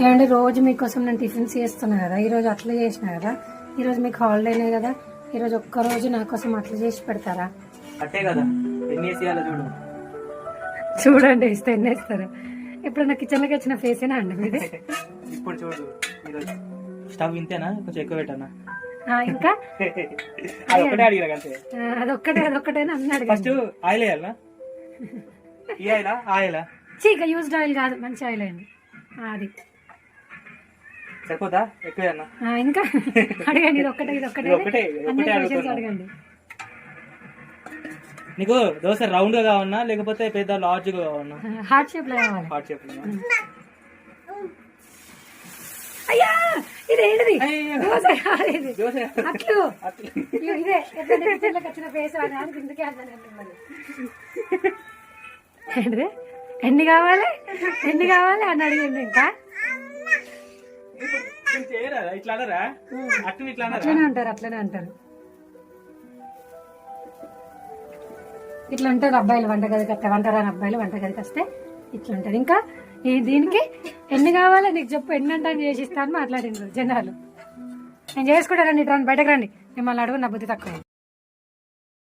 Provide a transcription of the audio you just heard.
ఏమండి రోజు మీకోసం నేను టిఫిన్స్ చేస్తున్నా కదా ఈ రోజు అట్లా చేసిన కదా ఈ రోజు మీకు హాలిడేనే కదా ఈ రోజు ఒక్క రోజు నా కోసం అట్లా చేసి పెడతారా? అట్టే కదా చూడు. చూడండి ఇస్తే ఎన్ని ఇస్తారు ఇప్పుడు నా కిచెన్లోకి వచ్చిన ఫేసేనా అండి మీది? ఇప్పుడు చూడు ఈరోజు. స్టవ్ ఇంతేనా? కొంచెం ఎక్కువ పెట్టానా? ఇంకా? అది ఒకటే అడిగిరా అంతే అదొక్కటే అదొక్కటేనా అన్నాడు ఫస్ట్ ఆయిల్ వేయాలనా ఈ ఆయిలా? ఆయిలా? చీక యూజ్డ్ ఆయిల్ కాదు మంచి ఆయిల్ ఆ, అది. సరిపోతా? ఎక్కువ వేయాలనా ఆ, ఇంకా? అడగండి ఇది ఒక్కటే ఇది ఒక్కటే. అడగండి. నీకు దోశ రౌండ్గా కావన్నా లేకపోతే పెద్ద లార్జ్గా కావన్నా హార్ట్ షేప్లో కావాలి. హార్ట్ షేప్ అయ్యా! ఇది ఏంటిది. దోశ అట్లు. ఇదే. వచ్చిన ఫేస్ అని అని కిందకి వెళ్తాను మిమ్మల్ని. ఏంటిది? ఎన్ని కావాలి? ఎన్ని కావాలి? అని అడిగింది ఇంకా? ఇట్లా అనరా? అట్టు ఇట్లా అనరా? అట్లనే అంటారు అట్లనే అంటారు. ఇట్లా ఉంటుంది అబ్బాయిలు వంటగదికి వస్తే వంటరాని అబ్బాయిలు వంటగదికి వస్తే ఇట్లా ఉంటుంది ఇంకా ఈ దీనికి ఎన్ని కావాలి నీకు చెప్పు ఎన్ని అంటే చేసి ఇస్తాను మాట్లాడిండ్రు జనాలు. నేను చేసుకుంటారండి ఇట్లా బయటకు రండి. మిమ్మల్ని అడుగు నా బుద్ధి తక్కువ.